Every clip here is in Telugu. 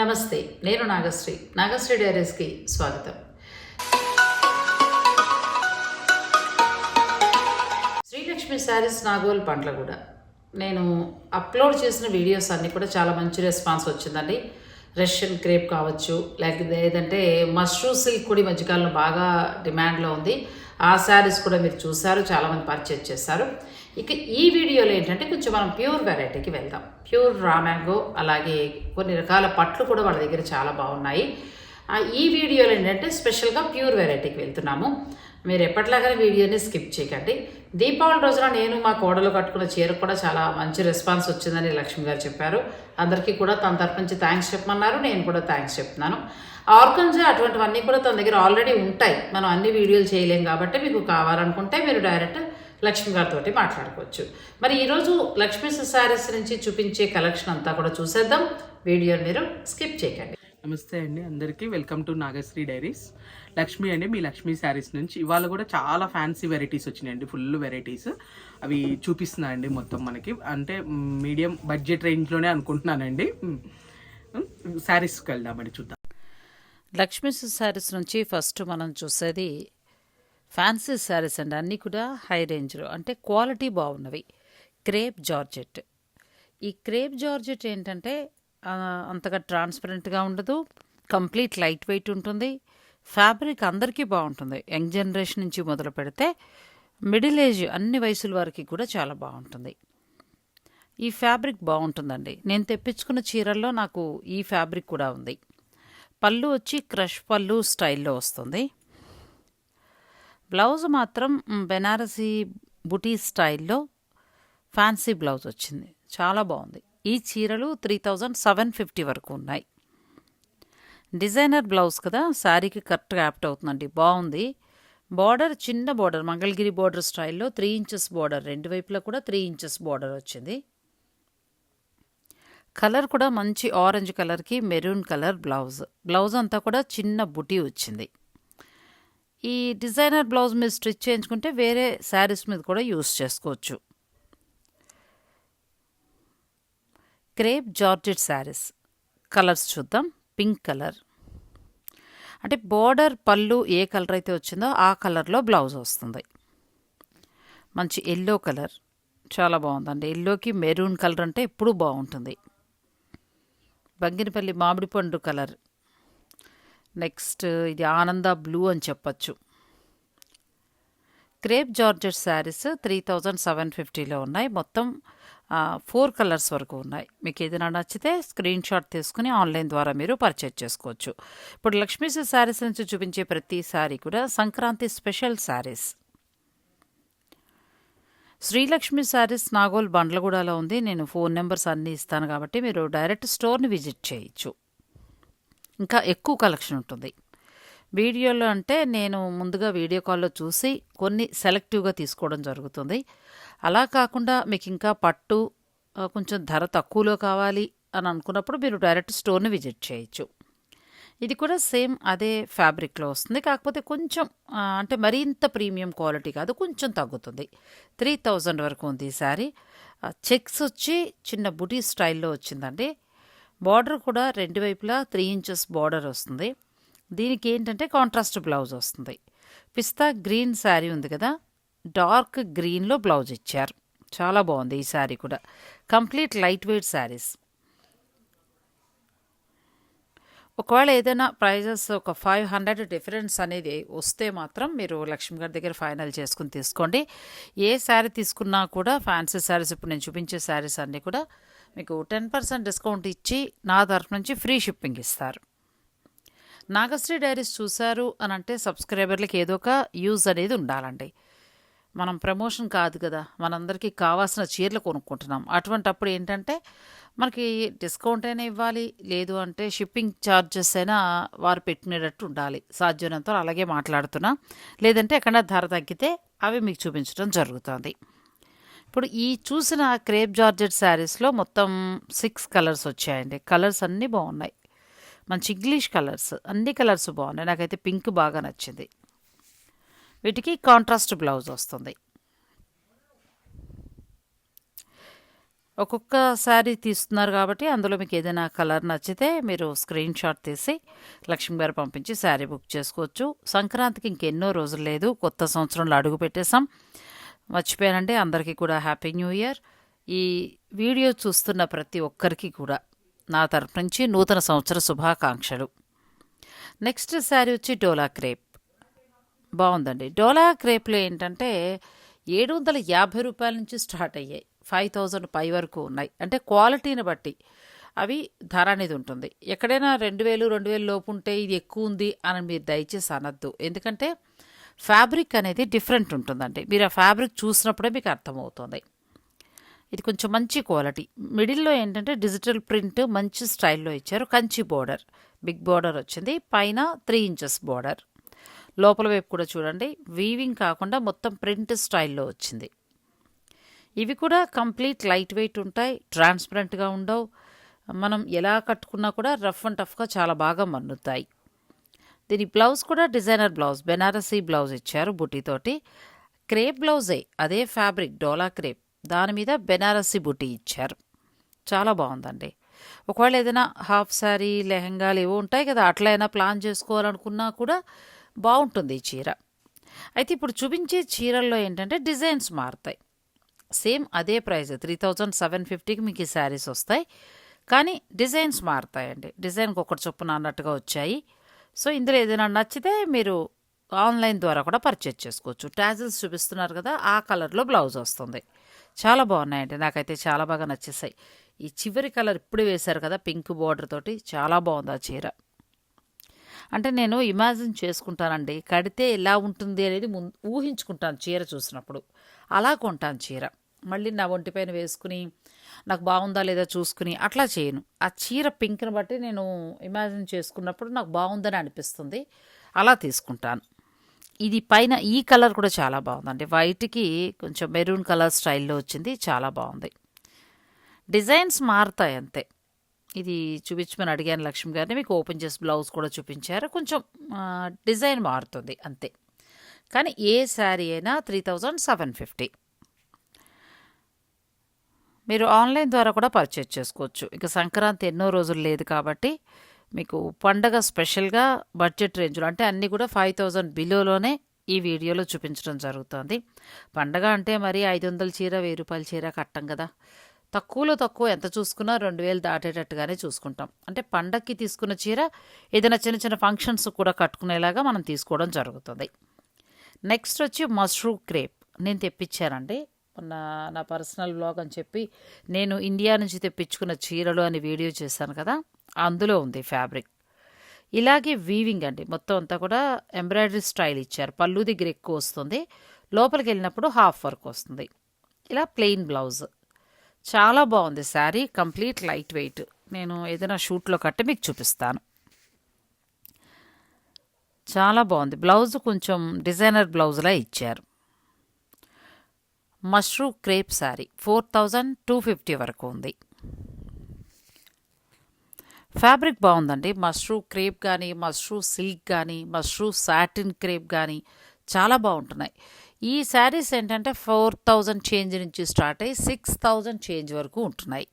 నమస్తే నేను నాగశ్రీ. నాగశ్రీ డైరీస్కి స్వాగతం. శ్రీలక్ష్మి శారీస్ నాగోల్ పండ్లగూడ నేను అప్లోడ్ చేసిన వీడియోస్ అన్నీ కూడా చాలా మంచి రెస్పాన్స్ వచ్చిందండి. రష్యన్ క్రేప్ కావచ్చు లేకపోతే ఏదంటే మష్రూ సిల్క్ కూడా ఈ మధ్యకాలంలో బాగా డిమాండ్లో ఉంది. ఆ శారీస్ కూడా మీరు చూసారు చాలామంది పర్చేజ్ చేశారు. ఇక ఈ వీడియోలో ఏంటంటే కొంచెం మనం ప్యూర్ వెరైటీకి వెళ్దాం. ప్యూర్ రా మ్యాంగో అలాగే కొన్ని రకాల పట్లు కూడా వాళ్ళ దగ్గర చాలా బాగున్నాయి. ఈ వీడియోలో ఏంటంటే స్పెషల్గా ప్యూర్ వెరైటీకి వెళ్తున్నాము. మీరు ఎప్పటిలాగానే వీడియోని స్కిప్ చేయకండి. దీపావళి రోజున నేను మా కోడలు కట్టుకున్న చీర కూడా చాలా మంచి రెస్పాన్స్ వచ్చిందని లక్ష్మి గారు చెప్పారు. అందరికీ కూడా తన తరపు నుంచి థ్యాంక్స్ చెప్పమన్నారు. నేను కూడా థ్యాంక్స్ చెప్తున్నాను. ఆర్గన్జా అటువంటివన్నీ కూడా తన దగ్గర ఆల్రెడీ ఉంటాయి. మనం అన్ని వీడియోలు చేయలేం కాబట్టి మీకు కావాలనుకుంటే మీరు డైరెక్ట్ లక్ష్మి గారితో మాట్లాడుకోవచ్చు. మరి ఈరోజు లక్ష్మీ శారీస్ నుంచి చూపించే కలెక్షన్ అంతా కూడా చూసేద్దాం. వీడియోని మీరు స్కిప్ చేయకండి. నమస్తే అండి అందరికీ welcome to Nagashri diaries. Lakshmi అండి మీ లక్ష్మీ శారీస్ నుంచి ఇవాళ కూడా చాలా ఫ్యాన్సీ వెరైటీస్ వచ్చినాయండి ఫుల్ వెరైటీస్. అవి చూపిస్తున్నా అండి మొత్తం మనకి. అంటే మీడియం బడ్జెట్ రేంజ్లోనే అనుకుంటున్నానండి. శారీస్కి వెళ్దామండి చూద్దాం. లక్ష్మీ శారీస్ నుంచి ఫస్ట్ మనం చూసేది ఫ్యాన్సీ శారీస్ అండి అన్నీ కూడా హై రేంజ్లో అంటే క్వాలిటీ బాగున్నవి. క్రేప్ జార్జెట్ ఈ క్రేప్ జార్జెట్ ఏంటంటే అంతగా ట్రాన్స్పరెంట్గా ఉండదు. కంప్లీట్ లైట్ వెయిట్ ఉంటుంది. ఫ్యాబ్రిక్ అందరికీ బాగుంటుంది. యంగ్ జనరేషన్ నుంచి మొదలు పెడితే మిడిల్ ఏజ్ అన్ని వయసుల వారికి కూడా చాలా బాగుంటుంది. ఈ ఫ్యాబ్రిక్ బాగుంటుందండి. నేను తెప్పించుకున్న చీరల్లో నాకు ఈ ఫ్యాబ్రిక్ కూడా ఉంది. పళ్ళు వచ్చి క్రష్ పళ్ళు స్టైల్లో వస్తుంది. బ్లౌజ్ మాత్రం బెనారసీ బుటీ స్టైల్లో ఫ్యాన్సీ బ్లౌజ్ వచ్చింది. చాలా బాగుంది. ఈ చీరలు త్రీ థౌజండ్ సెవెన్ ఫిఫ్టీ వరకు ఉన్నాయి. డిజైనర్ బ్లౌజ్ కదా శారీకి కరెక్ట్గా యాప్ట్ అవుతుందండి. బాగుంది. బార్డర్ చిన్న బార్డర్ మంగళగిరి బార్డర్ స్టైల్లో త్రీ ఇంచెస్ బార్డర్ రెండు వైపులా కూడా త్రీ ఇంచెస్ బార్డర్ వచ్చింది. కలర్ కూడా మంచి ఆరెంజ్ కలర్కి మెరూన్ కలర్ బ్లౌజ్. బ్లౌజ్ అంతా కూడా చిన్న బుటీ వచ్చింది. ఈ డిజైనర్ బ్లౌజ్ మీద స్టిచ్ చేయించుకుంటే వేరే శారీస్ మీద కూడా యూస్ చేసుకోవచ్చు. Crepe georgette sarees. కలర్స్ చూద్దాం. Pink colour. అంటే బోర్డర్ పళ్ళు ఏ కలర్ అయితే వచ్చిందో ఆ కలర్లో బ్లౌజ్ వస్తుంది. మంచి ఎల్లో కలర్. చాలా బాగుందండి. ఎల్లోకి మెరూన్ కలర్ అంటే ఎప్పుడూ బాగుంటుంది. బంగినపల్లి మామిడి పండు కలర్. నెక్స్ట్ ఇది ఆనంద బ్లూ అని చెప్పచ్చు. Crepe georgette sarees three thousand seven ఫిఫ్టీలో ఉన్నాయి. మొత్తం ఫోర్ కలర్స్ వరకు ఉన్నాయి. మీకు ఏదైనా నచ్చితే స్క్రీన్ షాట్ తీసుకుని ఆన్లైన్ ద్వారా మీరు పర్చేజ్ చేసుకోవచ్చు. ఇప్పుడు లక్ష్మీ శారీస్ నుంచి చూపించే ప్రతి శారీ కూడా Sankranti special sarees. Srilakshmi sarees Nagole బండ్లగూడలో ఉంది. నేను ఫోన్ నెంబర్స్ అన్నీ ఇస్తాను కాబట్టి మీరు డైరెక్ట్ స్టోర్ని విజిట్ చేయొచ్చు. ఇంకా ఎక్కువ కలెక్షన్ ఉంటుంది. వీడియోలో అంటే నేను ముందుగా వీడియో కాల్లో చూసి కొన్ని సెలెక్టివ్గా తీసుకోవడం జరుగుతుంది. అలా కాకుండా మీకు ఇంకా పట్టు కొంచెం ధర తక్కువలో కావాలి అని అనుకున్నప్పుడు మీరు డైరెక్ట్ స్టోర్ని విజిట్ చేయొచ్చు. ఇది కూడా సేమ్ అదే ఫ్యాబ్రిక్లో వస్తుంది. కాకపోతే కొంచెం అంటే మరింత ప్రీమియం క్వాలిటీ కాదు కొంచెం తగ్గుతుంది. త్రీ థౌజండ్ వరకు ఉంది ఈ శారీ. చెక్స్ వచ్చి చిన్న బుటీ స్టైల్లో వచ్చిందండి. బార్డర్ కూడా రెండు వైపులా త్రీ ఇంచెస్ బార్డర్ వస్తుంది. దీనికి ఏంటంటే కాంట్రాస్ట్ బ్లౌజ్ వస్తుంది. పిస్తా గ్రీన్ శారీ ఉంది కదా డార్క్ గ్రీన్లో బ్లౌజ్ ఇచ్చారు. చాలా బాగుంది ఈ శారీ కూడా. Complete light weight sarees. ఒకవేళ ఏదైనా ప్రైజెస్ ఒక ఫైవ్ హండ్రెడ్ డిఫరెన్స్ అనేది వస్తే మాత్రం మీరు లక్ష్మి గారి దగ్గర ఫైనల్ చేసుకుని తీసుకోండి. ఏ శారీ తీసుకున్నా కూడా ఫ్యాన్సీ శారీస్ ఇప్పుడు నేను చూపించే శారీస్ అన్నీ కూడా మీకు టెన్ పర్సెంట్ డిస్కౌంట్ ఇచ్చి నా తరఫు నుంచి ఫ్రీ షిప్పింగ్ ఇస్తారు. నాగశ్రీ డైరీస్ చూశారు అని అంటే సబ్స్క్రైబర్లకి ఏదో ఒక యూజ్ అనేది ఉండాలండి. మనం ప్రమోషన్ కాదు కదా మనందరికీ కావాల్సిన చీరలు కొనుక్కుంటున్నాం. అటువంటప్పుడు ఏంటంటే మనకి డిస్కౌంట్ అయినా ఇవ్వాలి లేదు అంటే షిప్పింగ్ ఛార్జెస్ అయినా వారు పెట్టినట్టు ఉండాలి. సాధ్యమైనంత అలాగే మాట్లాడుతున్నా. లేదంటే ఎక్కడ ధర తగ్గితే అవి మీకు చూపించడం జరుగుతుంది. ఇప్పుడు ఈ చూసిన క్రేప్ జార్జెట్ శారీస్లో మొత్తం సిక్స్ కలర్స్ వచ్చాయండి. కలర్స్ అన్నీ బాగున్నాయి. మంచి ఇంగ్లీష్ కలర్స్ అన్ని కలర్స్ బాగున్నాయి. నాకైతే పింక్ బాగా నచ్చింది. వీటికి కాంట్రాస్ట్ బ్లౌజ్ వస్తుంది. ఒక్కొక్క శారీ తీస్తున్నారు కాబట్టి అందులో మీకు ఏదైనా కలర్ నచ్చితే మీరు స్క్రీన్ షాట్ తీసి లక్ష్మి గారు పంపించి శారీ బుక్ చేసుకోవచ్చు. సంక్రాంతికి ఇంకెన్నో రోజులు లేదు. కొత్త సంవత్సరంలో అడుగు పెట్టేశాం. మర్చిపోయానంటే అందరికీ కూడా హ్యాపీ న్యూ ఇయర్. ఈ వీడియో చూస్తున్న ప్రతి ఒక్కరికి కూడా నా తరపు నుంచి నూతన సంవత్సర శుభాకాంక్షలు. నెక్స్ట్ శారీ వచ్చి డోలా క్రేప్. బాగుందండి. డోలా క్రేప్లో ఏంటంటే ఏడు వందల యాభై రూపాయల నుంచి స్టార్ట్ అయ్యాయి. ఫైవ్ థౌజండ్ పై వరకు ఉన్నాయి. అంటే క్వాలిటీని బట్టి అవి ధర అనేది ఉంటుంది. ఎక్కడైనా రెండు వేలు రెండు వేలు లోపు ఉంటే ఇది ఎక్కువ ఉంది అని మీరు దయచేసి అనద్దు. ఎందుకంటే ఫ్యాబ్రిక్ అనేది డిఫరెంట్ ఉంటుందండి. మీరు ఆ ఫ్యాబ్రిక్ చూసినప్పుడే మీకు అర్థమవుతుంది. ఇది కొంచెం మంచి క్వాలిటీ. మిడిల్లో ఏంటంటే డిజిటల్ ప్రింట్ మంచి స్టైల్లో ఇచ్చారు. కంచి బోర్డర్ బిగ్ బోర్డర్ వచ్చింది. పైన త్రీ ఇంచెస్ బోర్డర్. లోపల వైపు కూడా చూడండి. వీవింగ్ కాకుండా మొత్తం ప్రింట్ స్టైల్లో వచ్చింది. ఇవి కూడా కంప్లీట్ లైట్ వెయిట్ ఉంటాయి. ట్రాన్స్పరెంట్గా ఉండవు. మనం ఎలా కట్టుకున్నా కూడా రఫ్ అండ్ టఫ్గా చాలా బాగా మన్నుతాయి. దీని బ్లౌజ్ కూడా డిజైనర్ బ్లౌజ్. బెనారసీ బ్లౌజ్ ఇచ్చారు బుటీతోటి. క్రేప్ బ్లౌజే అదే ఫ్యాబ్రిక్ డోలా క్రేప్. దాని మీద బెనారసీ బుటీ ఇచ్చారు. చాలా బాగుందండి. ఒకవేళ ఏదైనా హాఫ్ శారీ లెహంగాలు ఏవో ఉంటాయి కదా అట్లా అయినా ప్లాన్ చేసుకోవాలనుకున్నా కూడా బాగుంటుంది ఈ చీర. అయితే ఇప్పుడు చూపించే చీరల్లో ఏంటంటే డిజైన్స్ మారుతాయి. సేమ్ అదే ప్రైస్ త్రీ థౌజండ్ సెవెన్ ఫిఫ్టీకి మీకు ఈ శారీస్ వస్తాయి. కానీ డిజైన్స్ మారుతాయండి. డిజైన్కి ఒకటి చొప్పున అన్నట్టుగా వచ్చాయి. సో ఇందులో ఏదైనా నచ్చితే మీరు ఆన్లైన్ ద్వారా కూడా పర్చేజ్ చేసుకోవచ్చు. టాజిల్స్ చూపిస్తున్నారు కదా ఆ కలర్లో బ్లౌజ్ వస్తుంది. చాలా బాగున్నాయండి నాకైతే చాలా బాగా నచ్చేసాయి. ఈ చివరి కలర్ ఇప్పుడు వేశారు కదా పింక్ బార్డర్ తోటి చాలా బాగుంది ఆ చీర. అంటే నేను ఇమాజిన్ చేసుకుంటానండి కడితే ఎలా ఉంటుంది అనేది ముందు ఊహించుకుంటాను చీర చూసినప్పుడు. అలా కొంటాను చీర. మళ్ళీ నా ఒంటిపైన వేసుకుని నాకు బాగుందా లేదా చూసుకుని అట్లా చేయను. ఆ చీర పింక్ని బట్టి నేను ఇమాజిన్ చేసుకున్నప్పుడు నాకు బాగుందని అనిపిస్తుంది. అలా తీసుకుంటాను. ఇది పైన ఈ కలర్ కూడా చాలా బాగుందండి. వైట్కి కొంచెం మెరూన్ కలర్ స్టైల్లో వచ్చింది చాలా బాగుంది. డిజైన్స్ మారుతాయి అంతే. ఇది చూపించమని అడిగాను లక్ష్మి గారిని మీకు ఓపెన్ చేసి బ్లౌజ్ కూడా చూపించారు. కొంచెం డిజైన్ మారుతుంది అంతే. కానీ ఏ శారీ అయినా త్రీ థౌజండ్ సెవెన్ ఫిఫ్టీ. మీరు ఆన్లైన్ ద్వారా కూడా పర్చేజ్ చేసుకోవచ్చు. ఇక సంక్రాంతి ఎన్నో రోజులు లేదు కాబట్టి మీకు పండగ స్పెషల్గా బడ్జెట్ రేంజ్లో అంటే అన్నీ కూడా ఫైవ్ థౌజండ్ బిలోలోనే ఈ వీడియోలో చూపించడం జరుగుతుంది. పండగ అంటే మరి ఐదు వందల చీర వెయ్యి రూపాయల చీర కట్టం కదా. తక్కువలో తక్కువ ఎంత చూసుకున్నా రెండు వేలు దాటేటట్టుగానే చూసుకుంటాం. అంటే పండగకి తీసుకున్న చీర ఏదైనా చిన్న చిన్న ఫంక్షన్స్ కూడా కట్టుకునేలాగా మనం తీసుకోవడం జరుగుతుంది. నెక్స్ట్ వచ్చి మష్రూమ్ క్రేప్. నేను తెప్పించానండి. నా నా పర్సనల్ బ్లాగ్ అని చెప్పి నేను ఇండియా నుంచి తెప్పించుకున్న చీరలు అని వీడియో చేశాను కదా అందులో ఉంది ఫ్యాబ్రిక్. ఇలాగే వీవింగ్ అండి. మొత్తం అంతా కూడా ఎంబ్రాయిడరీ స్టైల్ ఇచ్చారు. పళ్ళు దగ్గర ఎక్కువ వస్తుంది. లోపలికి వెళ్ళినప్పుడు హాఫ్ వర్క్ వస్తుంది. ఇలా ప్లెయిన్ బ్లౌజ్ చాలా బాగుంది శారీ. కంప్లీట్ లైట్ వెయిట్ నేను ఏదైనా షూట్లో కట్టి మీకు చూపిస్తాను. చాలా బాగుంది. బ్లౌజ్ కొంచెం డిజైనర్ బ్లౌజ్లా ఇచ్చారు. Mashru crepe saree four thousand two fifty వరకు ఉంది. ఫ్యాబ్రిక్ బాగుందండి. మష్రూ క్రేప్ కానీ మష్రూ సిల్క్ కానీ మష్రూ సాటిన్ క్రేప్ కానీ చాలా బాగుంటున్నాయి. ఈ శారీస్ ఏంటంటే ఫోర్ థౌజండ్ చేంజ్ నుంచి స్టార్ట్ అయ్యి సిక్స్ థౌజండ్ చేంజ్ వరకు ఉంటున్నాయి.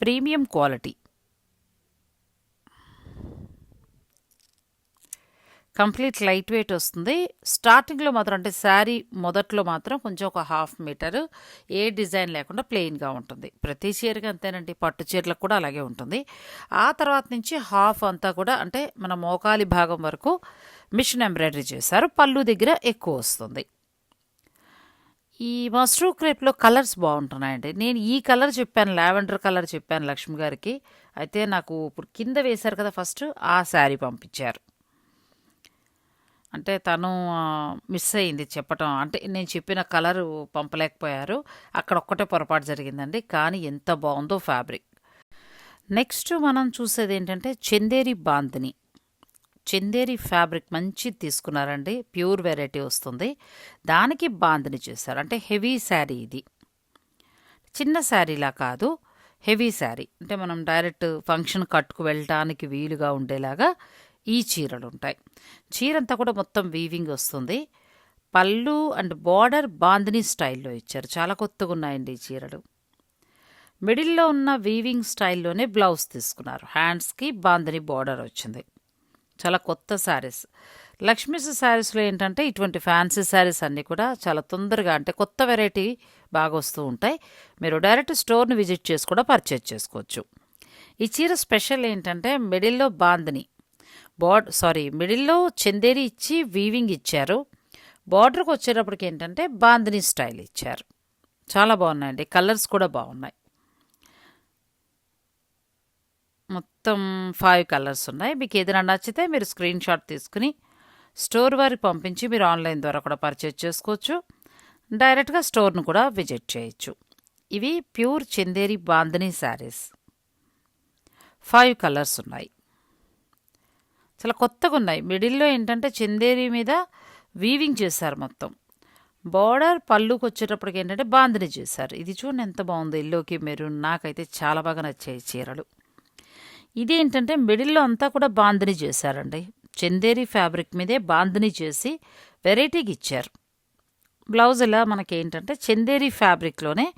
Premium quality. Complete light weight వస్తుంది. స్టార్టింగ్లో మాత్రం అంటే శారీ మొదట్లో మాత్రం కొంచెం ఒక హాఫ్ మీటర్. ఏ డిజైన్ లేకుండా ప్లెయిన్గా ఉంటుంది. ప్రతి చీరకి అంతేనండి. పట్టు చీరలకు కూడా అలాగే ఉంటుంది. ఆ తర్వాత నుంచి హాఫ్ అంతా కూడా అంటే మన మోకాలి భాగం వరకు మిషన్ ఎంబ్రాయిడరీ చేశారు. పళ్ళు దగ్గర ఎక్కువ వస్తుంది. ఈ మస్ట్రూ క్రేప్లో కలర్స్ బాగుంటున్నాయండి. నేను ఈ కలర్ చెప్పాను లావెండర్ కలర్ చెప్పాను లక్ష్మి గారికి. అయితే నాకు ఇప్పుడు కింద వేశారు కదా ఫస్ట్ ఆ శారీ పంపించారు. అంటే తను మిస్ అయింది చెప్పటం. అంటే నేను చెప్పిన కలర్ పంపలేకపోయారు. అక్కడ ఒక్కటే పొరపాటు జరిగిందండి. కానీ ఎంత బాగుందో ఫ్యాబ్రిక్. నెక్స్ట్ మనం చూసేది ఏంటంటే చందేరి బాందిని. చందేరి ఫ్యాబ్రిక్ మంచి తీసుకున్నారండి. ప్యూర్ వెరైటీ వస్తుంది. దానికి బాందిని చేశారు. అంటే హెవీ శారీ ఇది. చిన్న శారీలా కాదు హెవీ శారీ. అంటే మనం డైరెక్ట్ ఫంక్షన్ కట్టుకు వెళ్ళటానికి వీలుగా ఉండేలాగా ఈ చీరలు ఉంటాయి చీరంతా కూడా మొత్తం వీవింగ్ వస్తుంది. పళ్ళు అండ్ బార్డర్ బాందిని స్టైల్లో ఇచ్చారు. చాలా కొత్తగా ఉన్నాయండి ఈ చీరలు. మిడిల్లో ఉన్న వీవింగ్ స్టైల్లోనే బ్లౌజ్ తీసుకున్నారు. హ్యాండ్స్కి బాందిని బార్డర్ వచ్చింది. చాలా కొత్త శారీస్ లక్ష్మీస్ శారీస్లో ఏంటంటే ఇటువంటి ఫ్యాన్సీ శారీస్ అన్నీ కూడా చాలా తొందరగా అంటే కొత్త వెరైటీ బాగా వస్తూ ఉంటాయి. మీరు డైరెక్ట్ స్టోర్ని విజిట్ చేసి కూడా పర్చేజ్ చేసుకోవచ్చు. ఈ చీర స్పెషల్ ఏంటంటే మిడిల్లో బాందిని బార్డ్ సారీ మిడిల్లో చందేరి ఇచ్చి వీవింగ్ ఇచ్చారు. బార్డర్కి వచ్చేటప్పటికి ఏంటంటే బాందిని స్టైల్ ఇచ్చారు. చాలా బాగున్నాయండి. కలర్స్ కూడా బాగున్నాయి. మొత్తం ఫైవ్ కలర్స్ ఉన్నాయి. మీకు ఏదైనా నచ్చితే మీరు స్క్రీన్ షాట్ తీసుకుని స్టోర్ వారికి పంపించి మీరు ఆన్లైన్ ద్వారా కూడా పర్చేజ్ చేసుకోవచ్చు. డైరెక్ట్గా స్టోర్ను కూడా విజిట్ చేయొచ్చు. ఇవి pure Chanderi bandhani sarees. Five colours ఉన్నాయి. చాలా కొత్తగా ఉన్నాయి మిడిల్లో ఏంటంటే చందేరి మీద వీవింగ్ చేశారు మొత్తం. బార్డర్ పళ్ళుకి వచ్చేటప్పటికి ఏంటంటే బాందిని చేశారు. ఇది చూడండి ఎంత బాగుంది ఇల్లోకి మెరూన్. నాకైతే చాలా బాగా నచ్చాయి చీరలు. ఇది ఏంటంటే మిడిల్లో అంతా కూడా బాందిని చేశారండి. చందేరి ఫ్యాబ్రిక్ మీదే బాందిని చేసి వెరైటీకి ఇచ్చారు. బ్లౌజ్ ఇలా మనకి ఏంటంటే చందేరి ఫ్యాబ్రిక్లోనే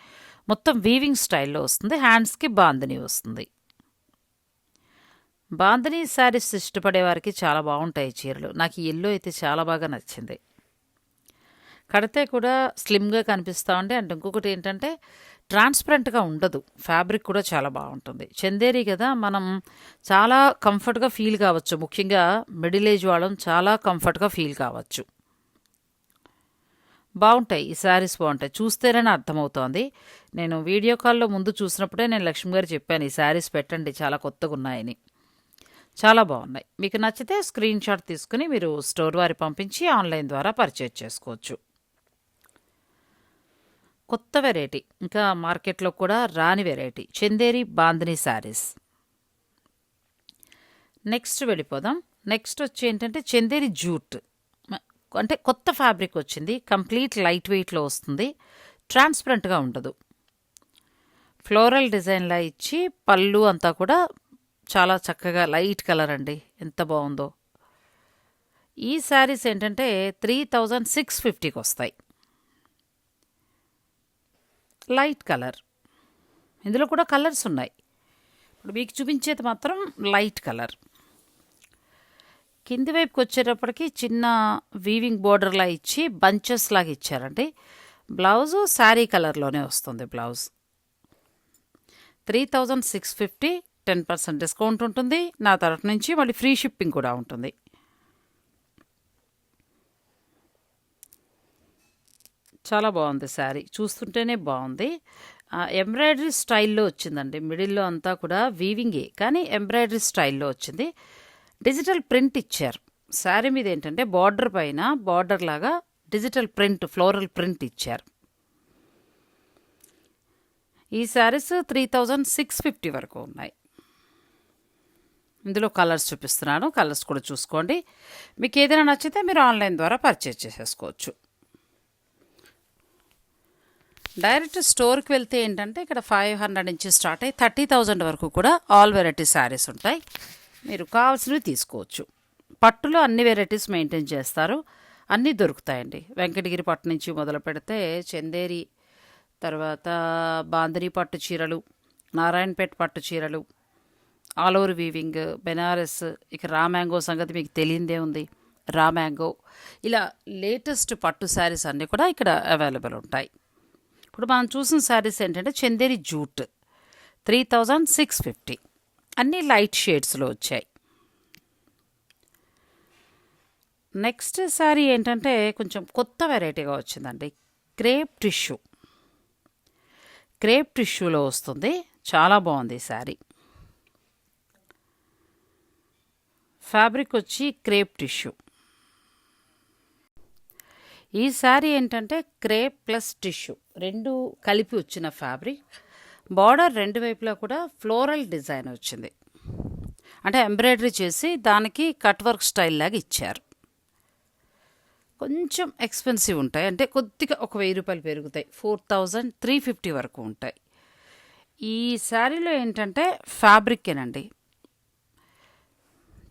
మొత్తం వీవింగ్ స్టైల్లో వస్తుంది. హ్యాండ్స్కి బాందిని వస్తుంది. బాందిని శారీస్ ఇష్టపడే వారికి చాలా బాగుంటాయి చీరలు. నాకు ఈ ఎల్లో అయితే చాలా బాగా నచ్చింది. కడితే కూడా స్లిమ్గా కనిపిస్తూ ఉండే. అండ్ ఇంకొకటి ఏంటంటే ట్రాన్స్పరెంట్గా ఉండదు. ఫ్యాబ్రిక్ కూడా చాలా బాగుంటుంది. చందేరి కదా మనం చాలా కంఫర్ట్గా ఫీల్ కావచ్చు. ముఖ్యంగా మిడిల్ ఏజ్ వాళ్ళం చాలా కంఫర్ట్గా ఫీల్ కావచ్చు. బాగుంటాయి. ఈ శారీస్ బాగుంటాయి. చూస్తేనే అర్థమవుతోంది. నేను వీడియో కాల్లో ముందు చూసినప్పుడే నేను లక్ష్మి గారు చెప్పాను ఈ శారీస్ పెట్టండి చాలా కొత్తగా ఉన్నాయని చాలా బాగున్నాయి. మీకు నచ్చితే స్క్రీన్ షాట్ తీసుకుని మీరు స్టోర్ వారి పంపించి ఆన్లైన్ ద్వారా పర్చేజ్ చేసుకోవచ్చు. కొత్త వెరైటీ. ఇంకా మార్కెట్లో కూడా రాని variety. Chanderi bandhani sarees. Next వెళ్ళిపోదాం. నెక్స్ట్ వచ్చి ఏంటంటే చందేరి జూట్. అంటే కొత్త ఫ్యాబ్రిక్ వచ్చింది. కంప్లీట్ లైట్ వెయిట్లో వస్తుంది. ట్రాన్స్పరెంట్గా ఉండదు. ఫ్లోరల్ డిజైన్లా ఇచ్చి పళ్ళు అంతా కూడా చాలా చక్కగా లైట్ కలర్ అండి. ఎంత బాగుందో. ఈ శారీస్ ఏంటంటే త్రీ థౌజండ్ సిక్స్ ఫిఫ్టీకి వస్తాయి. Light colour. ఇందులో కూడా కలర్స్ ఉన్నాయి. ఇప్పుడు మీకు చూపించేది మాత్రం లైట్ కలర్. కింది వైపుకి వచ్చేటప్పటికి చిన్న వీవింగ్ బోర్డర్లా ఇచ్చి బంచెస్ లాగా ఇచ్చారండి. బ్లౌజు శారీ కలర్లోనే వస్తుంది blouse. Three thousand six fifty ten percent discount ఉంటుంది. నా తరఫు నుంచి మళ్ళీ ఫ్రీ షిప్పింగ్ కూడా ఉంటుంది. చాలా బాగుంది శారీ. చూస్తుంటేనే బాగుంది. ఆ, ఎంబ్రాయిడరీ స్టైల్లో వచ్చిందండి. మిడిల్లో అంతా కూడా వీవింగే. కానీ ఎంబ్రాయిడరీ స్టైల్లో వచ్చింది. డిజిటల్ ప్రింట్ ఇచ్చారు. శారీ మీద ఏంటంటే బార్డర్ పైన బార్డర్ లాగా డిజిటల్ ప్రింట్ ఫ్లోరల్ ప్రింట్ ఇచ్చారు. ఈ sarees three thousand six fifty వరకు ఉన్నాయి. ఇందులో కలర్స్ చూపిస్తున్నాను. కలర్స్ కూడా చూసుకోండి. మీకు ఏదైనా నచ్చితే మీరు ఆన్లైన్ ద్వారా పర్చేజ్ చేసేసుకోవచ్చు. డైరెక్ట్ స్టోర్కి వెళ్తే ఏంటంటే ఇక్కడ ఫైవ్ హండ్రెడ్ నుంచి స్టార్ట్ అయ్యి థర్టీ థౌజండ్ వరకు కూడా ఆల్ వెరైటీ శారీస్ ఉంటాయి. మీరు కావాల్సినవి తీసుకోవచ్చు. పట్టులో అన్ని వెరైటీస్ మెయింటైన్ చేస్తారు. అన్నీ దొరుకుతాయండి. వెంకటగిరి పట్టు నుంచి మొదలు పెడితే చందేరి తర్వాత బాందరి పట్టు చీరలు నారాయణపేట పట్టు చీరలు ఆల్ ఓవర్ వీవింగ్ బెనారస్ ఇక రా మ్యాంగో సంగతి మీకు తెలియందే ఉంది. రా మ్యాంగో ఇలా లేటెస్ట్ పట్టు శారీస్ అన్నీ కూడా ఇక్కడ అవైలబుల్ ఉంటాయి. ఇప్పుడు మనం చూసిన శారీస్ ఏంటంటే Chanderi jute three thousand six fifty. అన్నీ లైట్ షేడ్స్లో వచ్చాయి. నెక్స్ట్ శారీ ఏంటంటే కొంచెం కొత్త వెరైటీగా వచ్చిందండి. Crepe tissue. క్రేప్ టిష్యూలో వస్తుంది. చాలా బాగుంది ఈ శారీ. ఫ్యాబ్రిక్ వచ్చి క్రేప్ టిష్యూ. ఈ శారీ ఏంటంటే క్రేప్ ప్లస్ టిష్యూ. రెండు కలిపి వచ్చిన ఫ్యాబ్రిక్. బార్డర్ రెండు వైపులా కూడా ఫ్లోరల్ డిజైన్ వచ్చింది. అంటే ఎంబ్రాయిడరీ చేసి దానికి కట్ వర్క్ స్టైల్ లాగా ఇచ్చారు. కొంచెం ఎక్స్పెన్సివ్ ఉంటాయి. అంటే కొద్దిగా ఒక వెయ్యి రూపాయలు పెరుగుతాయి. ఫోర్ థౌజండ్ త్రీ ఫిఫ్టీ వరకు ఉంటాయి. ఈ శారీలో ఏంటంటే ఫ్యాబ్రిక్కేనండి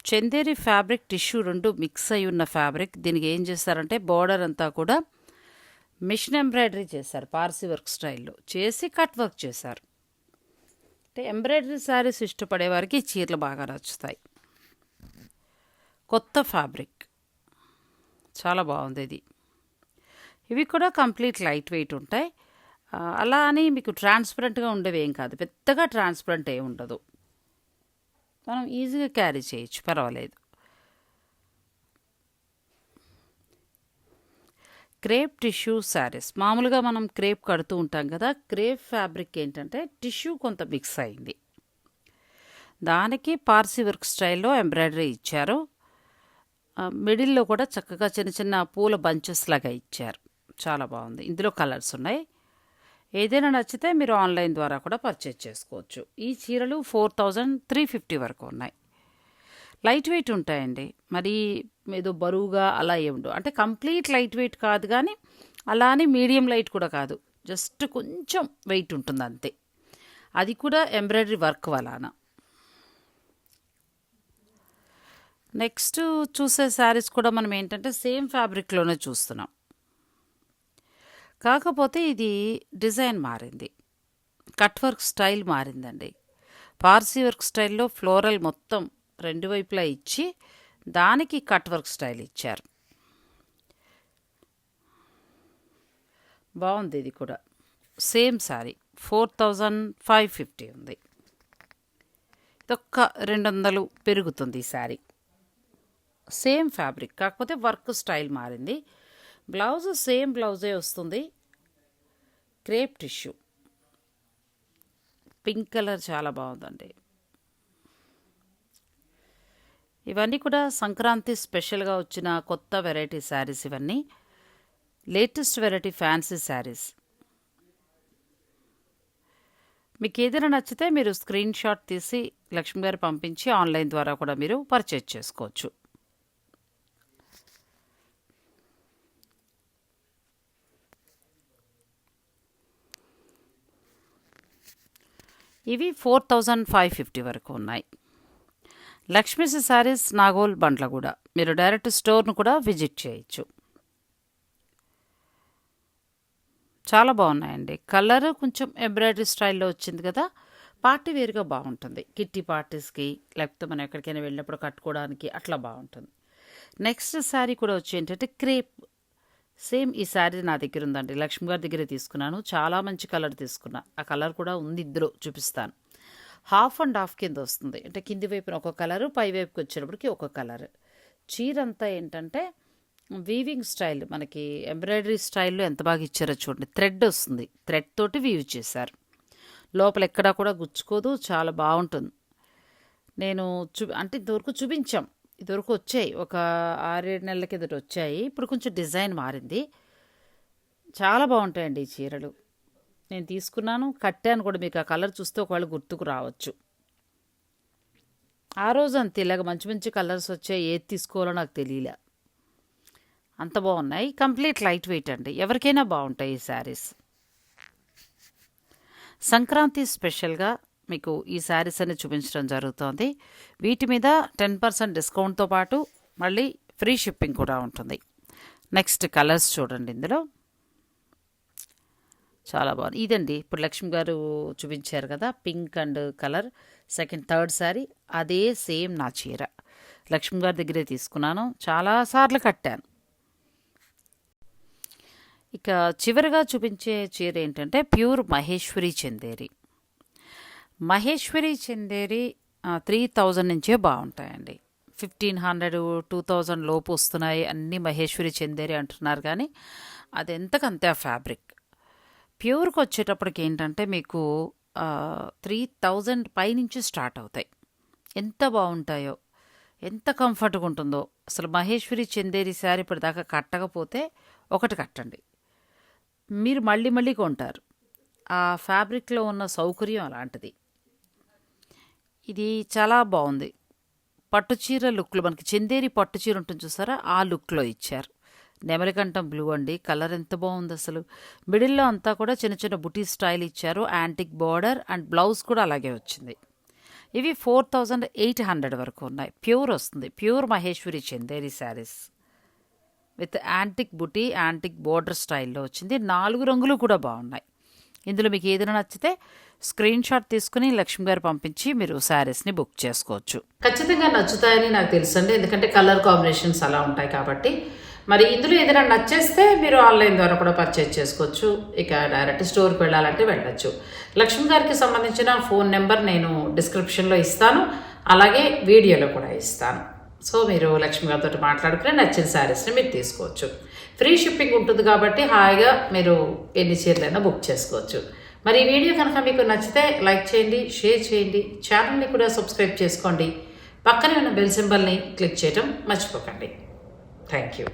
చందేరి ఫ్యాబ్రిక్ టిష్యూ రెండు మిక్స్ అయి ఉన్న ఫ్యాబ్రిక్. దీనికి ఏం చేస్తారంటే బార్డర్ అంతా కూడా మిషన్ ఎంబ్రాయిడరీ చేశారు పార్సీ వర్క్ స్టైల్లో. చేసి కట్ వర్క్ చేశారు. అంటే ఎంబ్రాయిడరీ శారీస్ ఇష్టపడే వారికి చీరలు బాగా నచ్చుతాయి. కొత్త ఫ్యాబ్రిక్. చాలా బాగుంది ఇది. ఇవి కూడా కంప్లీట్ లైట్ వెయిట్ ఉంటాయి. అలా అని మీకు ట్రాన్స్పరెంట్గా ఉండేవి ఏం కాదు. పెద్దగా ట్రాన్స్పరెంట్ ఏమి ఉండదు. మనం ఈజీగా క్యారీ చేయొచ్చు పర్వాలేదు. Crepe tissue sarees. మామూలుగా మనం క్రేప్ కడుతూ ఉంటాం కదా క్రేప్ ఫ్యాబ్రిక్ ఏంటంటే టిష్యూ కొంత మిక్స్ అయింది. దానికి పార్సీ వర్క్ స్టైల్లో ఎంబ్రాయిడరీ ఇచ్చారు. మిడిల్లో కూడా చక్కగా చిన్న చిన్న పూల బంచెస్ లాగా ఇచ్చారు. చాలా బాగుంది. ఇందులో కలర్స్ ఉన్నాయి. ఏదైనా నచ్చితే మీరు ఆన్లైన్ ద్వారా కూడా పర్చేజ్ చేసుకోవచ్చు. ఈ చీరలు ఫోర్ థౌజండ్ త్రీ ఫిఫ్టీ వరకు ఉన్నాయి. లైట్ వెయిట్ ఉంటాయండి. మరి ఏదో బరువుగా అలా ఏముండవు అంటే కంప్లీట్ లైట్ వెయిట్ కాదు కానీ అలా అని మీడియం లైట్ కూడా కాదు. జస్ట్ కొంచెం వెయిట్ ఉంటుంది అంతే. అది కూడా ఎంబ్రాయిడరీ వర్క్ వలన. నెక్స్ట్ చూసే శారీస్ కూడా మనం ఏంటంటే సేమ్ ఫ్యాబ్రిక్లోనే చూస్తున్నాం. కాకపోతే ఇది డిజైన్ మారింది. కట్ వర్క్ స్టైల్ మారిందండి. పార్సీ వర్క్ స్టైల్లో ఫ్లోరల్ మొత్తం రెండు వైపులా ఇచ్చి దానికి కట్ వర్క్ స్టైల్ ఇచ్చారు. బాగుంది ఇది కూడా. Same saree four thousand five fifty ఉంది. ఇదొక్క రెండు వందలు పెరుగుతుంది ఈ శారీ సేమ్ ఫ్యాబ్రిక్ కాకపోతే వర్క్ స్టైల్ మారింది. బ్లౌజ్ సేమ్ బ్లౌజే వస్తుంది. Crepe tissue. పింక్ కలర్ చాలా బాగుందండి. ఇవన్నీ కూడా సంక్రాంతి స్పెషల్గా వచ్చిన కొత్త వెరైటీ శారీస్ ఇవన్నీ. Latest variety fancy sarees. మీకు ఏదైనా నచ్చితే మీరు స్క్రీన్ షాట్ తీసి లక్ష్మి గారు పంపించి ఆన్లైన్ ద్వారా కూడా మీరు పర్చేజ్ చేసుకోవచ్చు. ఇవి ఫోర్ థౌజండ్ ఫైవ్ ఫిఫ్టీ వరకు ఉన్నాయి. లక్ష్మీస్ శారీస్ నాగోల్ బండ్లగూడ మీరు డైరెక్ట్ స్టోర్ను కూడా విజిట్ చేయొచ్చు. చాలా బాగున్నాయండి. కలర్ కొంచెం ఎంబ్రాయిడరీ స్టైల్లో వచ్చింది కదా పార్టీ వేరుగా బాగుంటుంది. కిట్టి పార్టీస్కి లేకపోతే మనం ఎక్కడికైనా వెళ్ళినప్పుడు కట్టుకోవడానికి అట్లా బాగుంటుంది. నెక్స్ట్ శారీ కూడా వచ్చి ఏంటంటే క్రేప్ సేమ్ ఈ శారీ నా దగ్గర ఉందండి లక్ష్మి గారి దగ్గరే తీసుకున్నాను. చాలా మంచి కలర్ తీసుకున్నా. ఆ కలర్ కూడా ఉంది ఇందులో చూపిస్తాను. హాఫ్ అండ్ హాఫ్ కింద వస్తుంది. అంటే కింది వైపున ఒక కలరు పై వైపుకి వచ్చేటప్పటికి ఒక కలర్. చీర అంతా ఏంటంటే వీవింగ్ స్టైల్ మనకి ఎంబ్రాయిడరీ స్టైల్లో ఎంత బాగా ఇచ్చారో చూడండి. థ్రెడ్ వస్తుంది. థ్రెడ్ తోటి వీవ్ చేశారు. లోపల ఎక్కడా కూడా గుచ్చుకోదు. చాలా బాగుంటుంది. నేను చూ అంటే ఇంతవరకు చూపించాం. ఇదివరకు వచ్చాయి. ఒక ఆరేడు నెలల కిందట వచ్చాయి. ఇప్పుడు కొంచెం డిజైన్ మారింది. చాలా బాగుంటాయండి ఈ చీరలు. నేను తీసుకున్నాను కట్టాను కూడా. మీకు ఆ కలర్ చూస్తే ఒకవేళ గుర్తుకు రావచ్చు. ఆ రోజు అంతే. ఇలాగ మంచి మంచి కలర్స్ వచ్చాయి. ఏది తీసుకోవాలో నాకు తెలియలే. అంత బాగున్నాయి. కంప్లీట్ లైట్ వెయిట్ అండి. ఎవరికైనా బాగుంటాయి ఈ శారీస్. సంక్రాంతి స్పెషల్గా మీకు ఈ శారీస్ అన్ని చూపించడం జరుగుతోంది. వీటి మీద టెన్ పర్సెంట్ డిస్కౌంట్తో పాటు మళ్ళీ ఫ్రీ షిప్పింగ్ కూడా ఉంటుంది. నెక్స్ట్ కలర్స్ చూడండి ఇందులో. చాలా బాగుంది. ఇదండి ఇప్పుడు లక్ష్మి గారు చూపించారు కదా pink and colour second third saree అదే సేమ్ నా చీర. లక్ష్మి గారి దగ్గరే తీసుకున్నాను. చాలాసార్లు కట్టాను. ఇక చివరిగా చూపించే చీర ఏంటంటే pure Maheshwari Chanderi. Maheshwari Chanderi three thousand నుంచే బాగుంటాయండి. ఫిఫ్టీన్ హండ్రెడ్ టూ థౌజండ్ లోపు వస్తున్నాయి అన్నీ మహేశ్వరి చందేరి అంటున్నారు కానీ అది ఎంతకంతే ఆ ఫ్యాబ్రిక్ ప్యూర్కి వచ్చేటప్పటికి ఏంటంటే మీకు త్రీ థౌజండ్ పైనుంచి స్టార్ట్ అవుతాయి. ఎంత బాగుంటాయో ఎంత కంఫర్ట్గా ఉంటుందో. అసలు మహేశ్వరి చందేరి శారీ ఇప్పటిదాకా కట్టకపోతే ఒకటి కట్టండి. మీరు మళ్ళీ మళ్ళీ కొంటారు. ఆ ఫ్యాబ్రిక్లో ఉన్న సౌకర్యం అలాంటిది. ఇది చాలా బాగుంది. పట్టు చీర లుక్లో మనకి చందేరి పట్టు చీర ఉంటుంది చూసారా? ఆ లుక్లో ఇచ్చారు. నెమలికంఠం బ్లూ అండి. కలర్ ఎంత బాగుంది అసలు. మిడిల్లో అంతా కూడా చిన్న చిన్న బుటీ స్టైల్ ఇచ్చారు. యాంటిక్ బార్డర్ అండ్ బ్లౌజ్ కూడా అలాగే వచ్చింది. ఇవి ఫోర్ థౌజండ్ ఎయిట్ హండ్రెడ్ వరకు ఉన్నాయి. ప్యూర్ వస్తుంది. Pure Maheshwari Chanderi sarees. With antique buti antique border స్టైల్లో వచ్చింది. నాలుగు రంగులు కూడా బాగున్నాయి. ఇందులో మీకు ఏదైనా నచ్చితే స్క్రీన్ షాట్ తీసుకుని లక్ష్మి గారు పంపించి మీరు శారీస్ని బుక్ చేసుకోవచ్చు. ఖచ్చితంగా నచ్చుతాయని నాకు తెలుసండి. ఎందుకంటే కలర్ కాంబినేషన్స్ అలా ఉంటాయి కాబట్టి. మరి ఇందులో ఏదైనా నచ్చేస్తే మీరు ఆన్లైన్ ద్వారా కూడా పర్చేజ్ చేసుకోవచ్చు. ఇక డైరెక్ట్ స్టోర్కి వెళ్ళాలంటే వెళ్ళొచ్చు. లక్ష్మి గారికి సంబంధించిన ఫోన్ నెంబర్ నేను డిస్క్రిప్షన్లో ఇస్తాను. అలాగే వీడియోలో కూడా ఇస్తాను. సో మీరు లక్ష్మి గారితో మాట్లాడుకుని నచ్చిన శారీస్ని మీరు తీసుకోవచ్చు. ఫ్రీ షిప్పింగ్ ఉంటుంది కాబట్టి హాయిగా మీరు ఎన్ని చీరలైనా బుక్ చేసుకోవచ్చు. మరి ఈ వీడియో కనుక మీకు నచ్చితే లైక్ చేయండి షేర్ చేయండి ఛానల్ని కూడా సబ్స్క్రైబ్ చేసుకోండి. పక్కనే ఉన్న బెల్ సింబల్ని క్లిక్ చేయడం మర్చిపోకండి. Thank you.